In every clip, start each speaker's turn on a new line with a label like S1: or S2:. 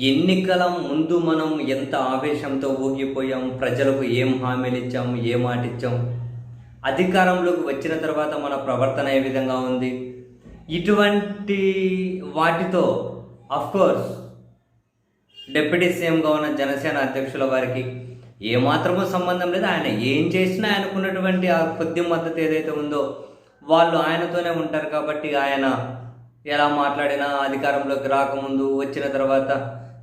S1: ఎన్నికల ముందు మనం ఎంత ఆవేశంతో ఊగిపోయాం ప్రజలకు ఏం హామీలు ఇచ్చాం ఏ మాట ఇచ్చాం అధికారంలోకి వచ్చిన తర్వాత మన ప్రవర్తన ఏ విధంగా ఉంది? ఇటువంటి వాటితో కోర్స్ డిప్యూటీ సీఎంగా ఉన్న జనసేన అధ్యక్షుల వారికి ఏమాత్రమూ సంబంధం లేదు. ఆయన ఏం చేసినా ఆయనకున్నటువంటి ఆ కొద్ది మద్దతు ఏదైతే ఉందో వాళ్ళు ఆయనతోనే ఉంటారు కాబట్టి ఆయన ఎలా మాట్లాడినా అధికారంలోకి రాకముందు వచ్చిన తర్వాత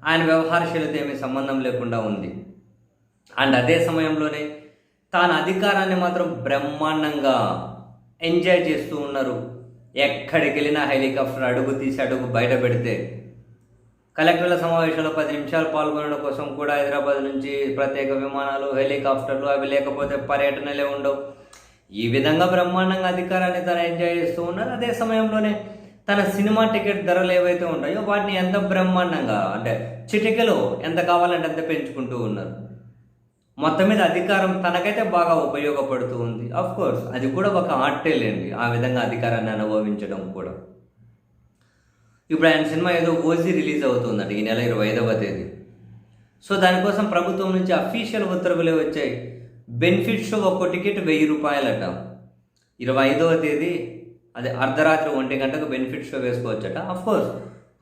S1: ఆయన వ్యవహారశీలత ఏమీ సంబంధం లేకుండా ఉంది. అండ్ అదే సమయంలోనే తాను అధికారాన్ని మాత్రం బ్రహ్మాండంగా ఎంజాయ్ చేస్తూ ఉన్నారు. ఎక్కడికి వెళ్ళినా హెలికాప్టర్ అడుగు తీసి అడుగు బయట పెడితే. కలెక్టర్ల సమావేశంలో పది నిమిషాలు పాల్గొనడం కోసం కూడా హైదరాబాద్ నుంచి ప్రత్యేక విమానాలు హెలికాప్టర్లు అవి లేకపోతే పర్యటనలే ఉండవు. ఈ విధంగా బ్రహ్మాండంగా అధికారాన్ని తను ఎంజాయ్ చేస్తూ ఉన్నారు. అదే సమయంలోనే తన సినిమా టికెట్ ధరలు ఏవైతే ఉంటాయో వాటిని ఎంత బ్రహ్మాండంగా అంటే చిటికలో ఎంత కావాలంటే అంత పెంచుకుంటూ ఉన్నారు. మొత్తం మీద అధికారం తనకైతే బాగా ఉపయోగపడుతూ ఉంది. అఫ్ కోర్స్ అది కూడా ఒక ఆర్టే లేండి. ఆ విధంగా అధికారాన్ని అనుభవించడం కూడా. ఇప్పుడు ఆయన సినిమా ఏదో ఓజీ రిలీజ్ అవుతుందండి ఈ నెల ఇరవై ఐదవ తేదీ. సో దానికోసం ప్రభుత్వం నుంచి అఫీషియల్ ఉత్తర్వులే వచ్చాయి. బెనిఫిట్ షో ఒక్కో టికెట్ వెయ్యి రూపాయలట. ఇరవై ఐదవ తేదీ అదే అర్ధరాత్రి ఒంటి గంటకు బెనిఫిట్ షో వేసుకోవచ్చట కోర్స్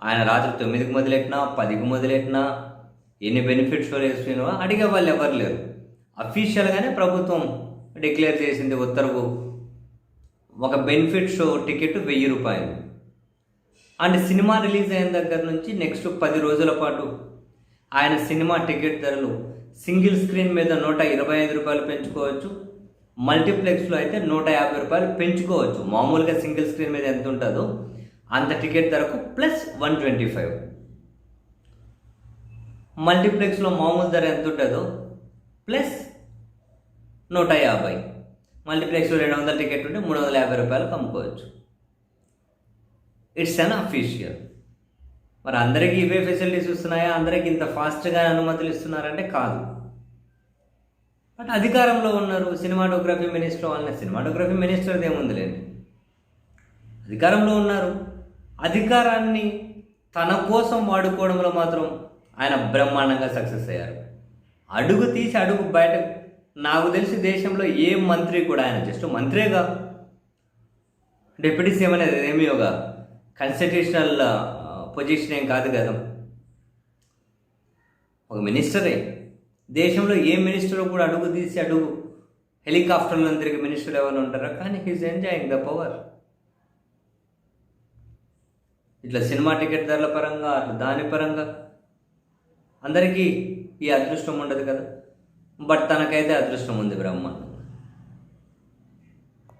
S1: ఆయన రాత్రి తొమ్మిదికి మొదలెట్టినా పదికి మొదలెట్టినా ఎన్ని బెనిఫిట్ షోలు వేసుకున్నా అడిగే వాళ్ళు ఎవరు లేరు. అఫీషియల్గానే ప్రభుత్వం డిక్లేర్ చేసింది ఉత్తర్వు. ఒక బెనిఫిట్ షో టికెట్ వెయ్యి రూపాయలు. అండ్ సినిమా రిలీజ్ అయిన దగ్గర నుంచి నెక్స్ట్ పది రోజుల పాటు ఆయన సినిమా టికెట్ ధరలు సింగిల్ స్క్రీన్ మీద నూట ఇరవై ఐదు రూపాయలు పెంచుకోవచ్చు. మల్టీప్లెక్స్లో అయితే నూట యాభై రూపాయలు పెంచుకోవచ్చు. మామూలుగా సింగిల్ స్క్రీన్ మీద ఎంత ఉంటుందో అంత టికెట్ ధరకు ప్లస్ వన్ ట్వంటీ ఫైవ్. మల్టీప్లెక్స్లో మామూలు ధర ఎంత ఉంటుందో ప్లస్ నూట యాభై. మల్టీప్లెక్స్లో రెండు వందల టికెట్ ఉంటే మూడు వందల యాభై రూపాయలకు అమ్ముకోవచ్చు ఇట్స్ అన్ అఫీషియల్. మరి అందరికీ ఇవే ఫెసిలిటీస్ ఇస్తున్నాయా అందరికీ ఇంత ఫాస్ట్గా అనుమతులు ఇస్తున్నారంటే కాదు. బట్ అధికారంలో ఉన్నారు సినిమాటోగ్రఫీ మినిస్టర్ వాళ్ళని సినిమాటోగ్రఫీ మినిస్టర్ది ఏముందిలేండి? అధికారంలో ఉన్నారు. అధికారాన్ని తన కోసం వాడుకోవడంలో మాత్రం ఆయన బ్రహ్మాండంగా సక్సెస్ అయ్యారు. అడుగు తీసి అడుగు బయట నాకు తెలిసి దేశంలో ఏ మంత్రి కూడా ఆయన జస్ట్ మంత్రేగా. డిప్యూటీ సీఎం అనేది ఏమీ ఒక కాన్స్టిట్యూషనల్ పొజిషన్ ఏం కాదు కదా. ఒక మినిస్టరే. దేశంలో ఏ మినిస్టర్ కూడా అడుగు తీసి అడుగు. హెలికాప్టర్లు తిరిగి మినిస్టర్ ఎవరు ఉంటారా? కానీ హీస్ ఎంజాయింగ్ ద పవర్ ఇట్లా సినిమా టికెట్ ధరల పరంగా అట్లా దాని పరంగా అందరికీ ఈ అదృష్టం ఉండదు కదా. బట్ తనకైతే అదృష్టం ఉంది బ్రహ్మాండం.